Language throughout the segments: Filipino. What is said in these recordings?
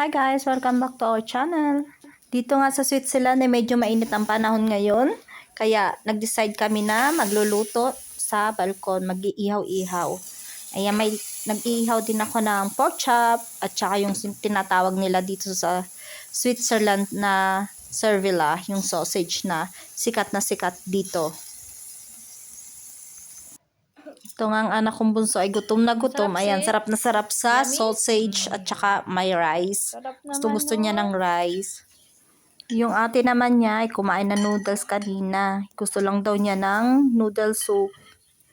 Hi guys! Welcome back to our channel. Dito nga sa Switzerland ay medyo mainit ang panahon ngayon. Kaya nag-decide kami na magluluto sa balkon, mag-iihaw-ihaw. Ayan, may nag-iihaw din ako ng pork chop at saka yung tinatawag nila dito sa Switzerland na cervella, yung sausage na sikat na sikat dito. Ito nga ang anak kong bunso ay gutom na gutom. Sarap, Ayan, sarap na sarap sa Yummy. sausage at saka may rice. Gusto gusto niya ng rice. Yung ate naman niya ay kumain ng noodles kanina. Gusto lang daw niya ng noodle soup.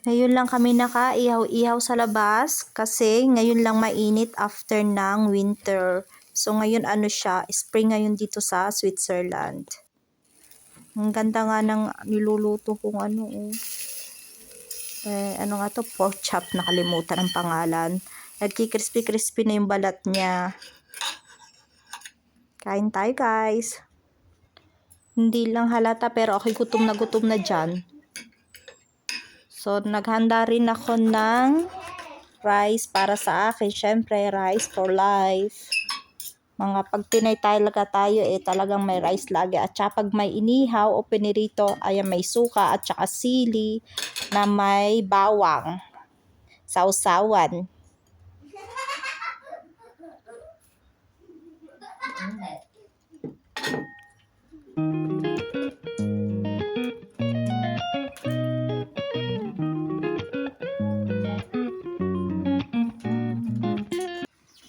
Ngayon lang kami naka-ihaw-ihaw sa labas kasi ngayon lang mainit after ng winter. So ngayon ano siya, spring ngayon dito sa Switzerland. Ang ganda nga ng niluluto kong ano oh. Eh, ano nga to? Pork chop. Nakalimutan ang pangalan. Nagki-crispy-crispy na yung balat niya. Kain tayo guys. Hindi lang halata pero ako'y gutom na gutom na dyan. So, naghanda rin ako ng rice para sa akin. Siyempre, rice for life. Mga pag tinay talaga tayo, eh talagang may rice lagi. At saka pag may inihaw o pinirito, ayan may suka at saka sili na may bawang. Sausawan.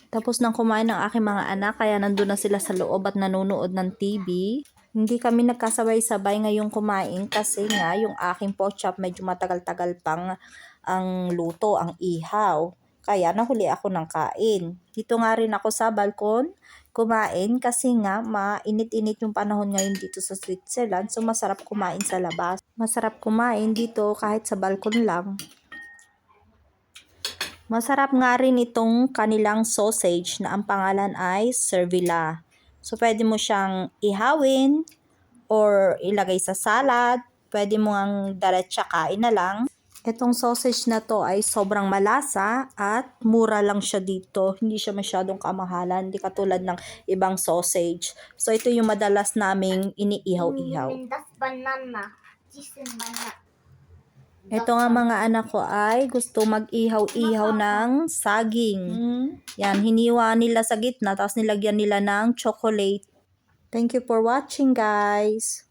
Tapos nang kumain ng aking mga anak, kaya nandun na sila sa loob at nanonood ng TV. Hindi kami nagkasabay-sabay ngayong kumain kasi nga yung aking pork chop medyo matagal-tagal pang ang luto, ang ihaw. Kaya nahuli ako ng kain. Dito nga rin ako sa balkon kumain kasi nga mainit-init yung panahon ngayon dito sa Switzerland so masarap kumain sa labas. Masarap kumain dito kahit sa balkon lang. Masarap nga rin itong kanilang sausage na ang pangalan ay cervella. So, pwede mo siyang ihawin or ilagay sa salad. Pwede mo ang diretsa kain na lang. Itong sausage na to ay sobrang malasa at mura lang siya dito. Hindi siya masyadong kamahalan. Hindi katulad ng ibang sausage. So, ito yung madalas naming iniihaw-ihaw. Mm, Das Banana. Diesen Banana. Ito nga mga anak ko ay gusto mag-ihaw-ihaw ng saging. Yan, hiniwa nila sa gitna, tapos nilagyan nila ng chocolate. Thank you for watching, guys.